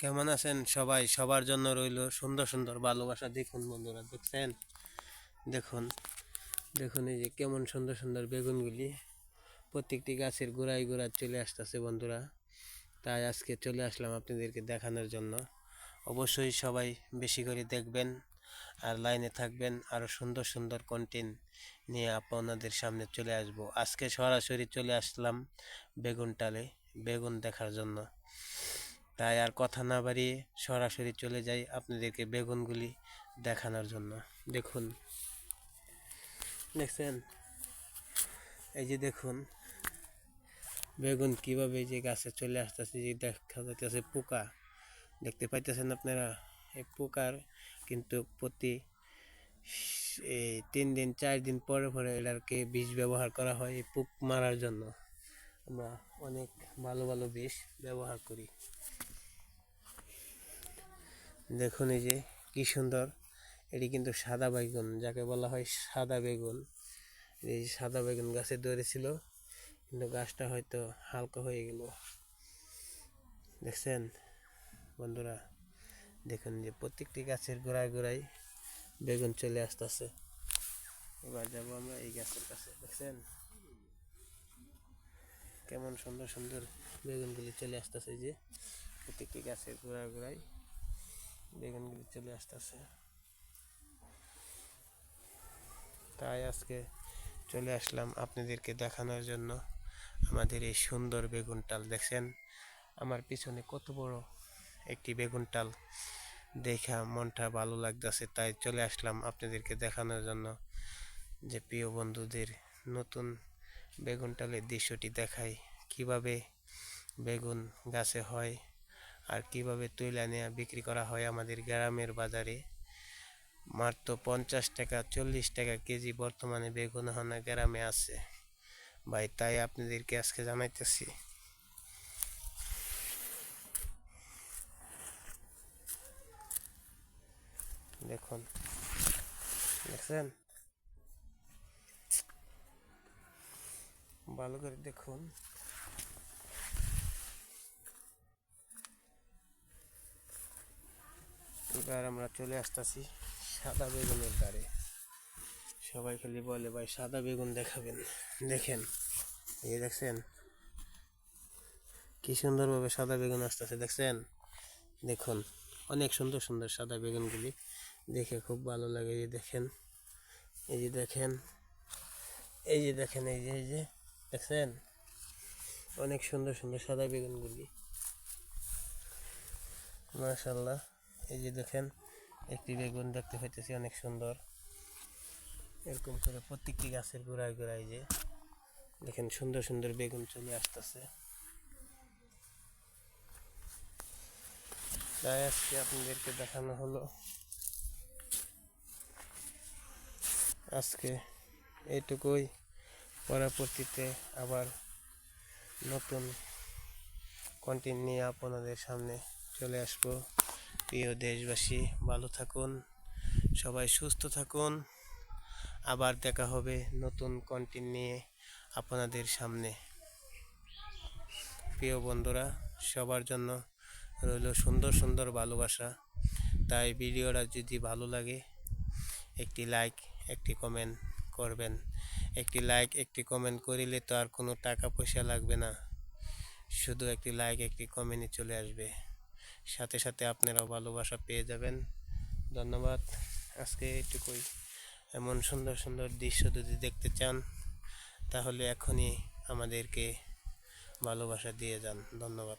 কেমন আছেন সবাই? সবার জন্য রইল সুন্দর সুন্দর ভালোবাসা। দেখুন বন্ধুরা, দেখছেন? দেখুন দেখুন এই যে কেমন সুন্দর সুন্দর বেগুনগুলি। প্রত্যেকটি গাছের গোড়ায় গোড়ায় চলে আসতেছে বন্ধুরা। তাই আজকে চলে আসলাম আপনাদেরকে দেখানোর জন্য। অবশ্যই সবাই বেশি করে দেখবেন আর লাইনে থাকবেন। আরও সুন্দর সুন্দর কন্টেন্ট নিয়ে আপনাদের সামনে চলে আসব। আজকে সরাসরি চলে আসলাম বেগুন টালে বেগুন দেখার জন্য। তাই আর কথা না বাড়িয়ে সরাসরি চলে যাই আপনাদেরকে বেগুনগুলি দেখানোর জন্য। দেখুন। দেখছেন? এই যে দেখুন, বেগুন কীভাবে যে গাছে চলে আসতেছে যে দেখা যাইতেছে পোকা। দেখতে পাইতেছেন আপনারা? এই পোকার কিন্তু প্রতি এই তিন দিন, চার দিন পরে পরে এটাকে বিষ ব্যবহার করা হয় এই পোক মারার জন্য। আমরা অনেক ভালো ভালো বিষ ব্যবহার করি। দেখুন এই যে, কি সুন্দর। এটি কিন্তু সাদা বেগুন, যাকে বলা হয় সাদা বেগুন। এই সাদা বেগুন গাছে ধরেছিল, কিন্তু গাছটা হয়তো হালকা হয়ে গেল। দেখছেন? বন্ধুরা, দেখুন যে প্রত্যেকটি গাছের গোড়ায় গোড়ায় বেগুন চলে আসতেছে। এবার যাব আমরা এই গাছের কাছে, দেখছেন? কেমন সুন্দর সুন্দর বেগুনগুলি চলে আসতেছে যে, প্রত্যেকটি গাছের গোড়ায় গোড়ায়। বেগুনগুলি চলে আসতেছে। তাই আজকে চলে আসলাম আপনাদেরকে দেখানোর জন্য আমাদের এই সুন্দর বেগুন টাল। দেখছেন? আমার পিছনে কত বড় একটি বেগুন টাল। দেখা মনটা ভালো লাগতেছে, তাই চলে আসলাম আপনাদেরকে দেখানোর জন্য। যে প্রিয় বন্ধুদের নতুন বেগুন টালের দৃশ্যটি দেখাই। কীভাবে বেগুন গাছে হয় আর কীভাবে তুলে নেওয়া বিক্রি করা হয় আমাদের গ্রামের বাজারে। মাত্র পঞ্চাশ টাকা, চল্লিশ টাকা কেজি বর্তমানে বেগুন হানা গ্রামে আছে। ভাই, তাই আপনাদেরকে আজকে জানাইতেছি। দেখুন, দেখছেন? ভালো করে দেখুন। এবার আমরা চলে আসতেছি সাদা বেগুনের দ্বারে। সবাই খালি বলে, ভাই, সাদা বেগুন দেখাবেন। দেখেন, এই দেখছেন? কি সুন্দরভাবে সাদা বেগুন আসতেছে, দেখছেন? দেখুন, অনেক সুন্দর সুন্দর সাদা বেগুনগুলি। দেখে খুব ভালো লাগে, এই যে দেখেন। এই যে দেখেন, এই যে দেখেন, এই যে এই যে, দেখছেন? অনেক সুন্দর সুন্দর সাদা বেগুনগুলি। মাশাল্লাহ এই যে দেখেন, একটি বেগুন দেখতে পাইতেছি অনেক সুন্দর। এরকম করে প্রত্যেকটি গাছের গোড়ায় গোড়ায় যে দেখেন সুন্দর সুন্দর বেগুন চলে আসতেছে। তাই আজকে আপনাদেরকে দেখানো হলো। আজকে এইটুকুই। পরবর্তীতে আবার নতুন কন্টেন্ট নিয়ে আপনাদের সামনে চলে আসব। প্রিয় দেশবাসী, ভালো থাকুন, সবাই সুস্থ থাকুন। আবার দেখা হবে নতুন কন্টেন্ট নিয়ে আপনাদের সামনে। প্রিয় বন্ধুরা, সবার জন্য রইল সুন্দর সুন্দর ভালোবাসা। তাই ভিডিওটা যদি ভালো লাগে, একটি লাইক একটি কমেন্ট করবেন। একটি লাইক একটি কমেন্ট করিলে তো আর কোনো টাকা পয়সা লাগবে না। শুধু একটি লাইক একটি কমেন্টে চলে আসবে। সাথে সাথে আপনারাও ভালোবাসা পেয়ে যাবেন। ধন্যবাদ। আজকে এটুকুই। এমন সুন্দর সুন্দর দৃশ্য যদি দেখতে চান, তাহলে এখনই আমাদেরকে ভালোবাসা দিয়ে যান। ধন্যবাদ।